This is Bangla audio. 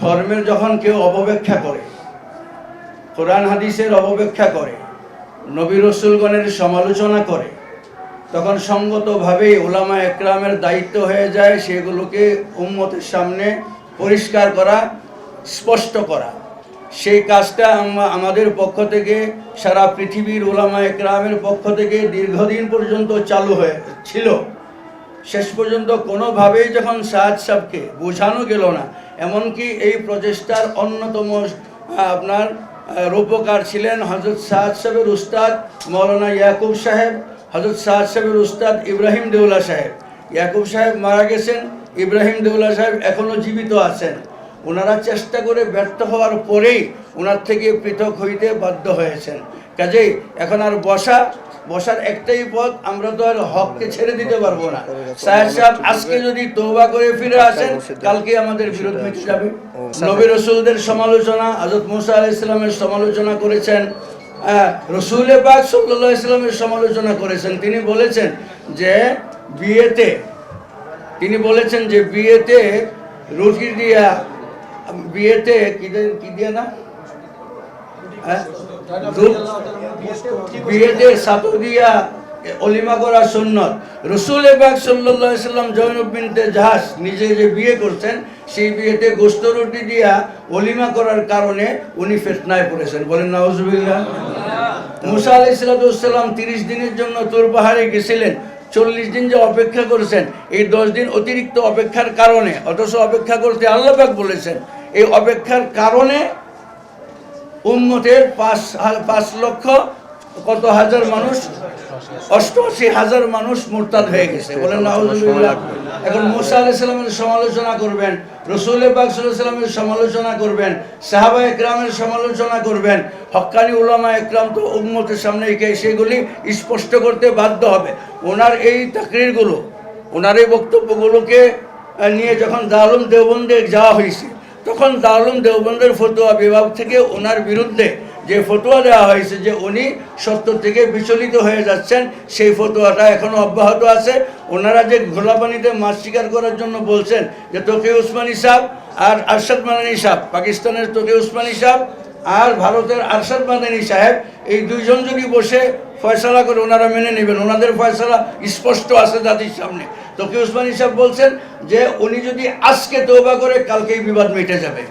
ধর্মের যখন কেউ অপব্যাখ্যা করে, কোরআন হাদিসের অপব্যাখ্যা করে, নবী রসুলগণের সমালোচনা করে, তখন সঙ্গতভাবেই ওলামা একরামের দায়িত্ব হয়ে যায় সেগুলোকে উম্মতের সামনে পরিষ্কার করা, স্পষ্ট করা। সেই কাজটা আম- আমাদের পক্ষ থেকে, সারা পৃথিবীর ওলামা একরামের পক্ষ থেকে দীর্ঘদিন পর্যন্ত চালু হয়ে, ছিল। শেষ পর্যন্ত কোনোভাবেই যখন সাহাদ সাহকে বোঝানো গেল না, এমনকি এই প্রচেষ্টার অন্যতম আপনার রূপকার ছিলেন হজরত সাহাদ সাহেবের উস্তাদ মৌলানা ইয়াকুব সাহেব হজরত সাহাদ সাহেবের উস্তাদ ইব্রাহিম দেউলা সাহেব। ইয়াকুব সাহেব মারা গেছেন, ইব্রাহিম দেউলা সাহেব এখনও জীবিত আছেন। ওনারা চেষ্টা করে ব্যর্থ হওয়ার পরেই ওনার থেকে পৃথক হইতে বাধ্য হয়েছেন। কাজেই এখন আর বসা বসার একটাই পথ আমরা তো আর হককে ছেড়ে দিতে পারব না। সাহেব সাহেব আজকে যদি তৌবা করে ফিরে আসেন কালকে আমাদের বিরোধ মিটে যাবে। নবী রসুলদের সমালোচনা হজরত মুসা আলাহ ইসলামের সমালোচনা করেছেন হ্যাঁ, রসুল পাক সাল্লাহ ইসলামের সমালোচনা করেছেন। তিনি বলেছেন যে বিয়েতে তিনি বলেছেন যে বিয়েতে রুটি দিয়া বিয়েতে কি কি দিয়ে না? হ্যাঁ? বিয়েতে সাতু দিয়া অলিমা করা সুন্নত। রসুল এবাক সাল্লাহ সাল্লাম জাহাজ নিজে যে বিয়ে করছেন সেই বিয়েতে গোস্ত রুটি দিয়া অলিমা করার কারণে উনি ফেতনায় পড়েছেন। বলেন মুসা সাল্লাম তিরিশ দিনের জন্য তোর পাহাড়ে গেছিলেন। চল্লিশ দিন যে অপেক্ষা করেছেন এই দশ দিন অতিরিক্ত অপেক্ষার কারণে অথচ অপেক্ষা করতে আল্লাপাক বলেছেন এই অপেক্ষার কারণে উম্মতের পাঁচ পাঁচ লক্ষ কত হাজার মানুষ, অষ্টআশি হাজার মানুষ মোরতাদ হয়ে গেছে। বলেন এখন মুসা আলাইহিস সালামের সমালোচনা করবেন, রসুল পাক সাল্লামের সমালোচনা করবেন, সাহাবা একরামের সমালোচনা করবেন, হক্কানি উলামা একরাম তো উম্মতের সামনে এসে সেগুলি স্পষ্ট করতে বাধ্য হবে। ওনার এই তাকরিরগুলো, ওনার এই বক্তব্যগুলোকে নিয়ে যখন দারুম দেওবন্দে যাওয়া হয়েছে তখন দারুম দেওবন্দের ফতোয়া বিভাগ থেকে ওনার বিরুদ্ধে যে ফতোয়া দেওয়া হয়েছে যে উনি সত্য থেকে বিচলিত হয়ে যাচ্ছেন, সেই ফতোয়াটা এখনও অব্যাহত আছে। ওনারা যে ঘোলা পানিতে মাছ শিকার করার জন্য বলছেন যে তোকে উসমানী সাহ আর আরশাদ মাদানী সাহ পাকিস্তানের তোকে উসমানী সাহ আর ভারতের আরশাদ মাদানী সাহেব, এই দুইজন যদি বসে ফয়সালা করে ওনারা মেনে নেবেন। ওনাদের ফয়সালা স্পষ্ট আছে জাতির সামনে। তোকে উসমানী সাহেব বলছেন যে উনি যদি আজকে তৌবা করে কালকেই বিবাদ মিটে যাবে।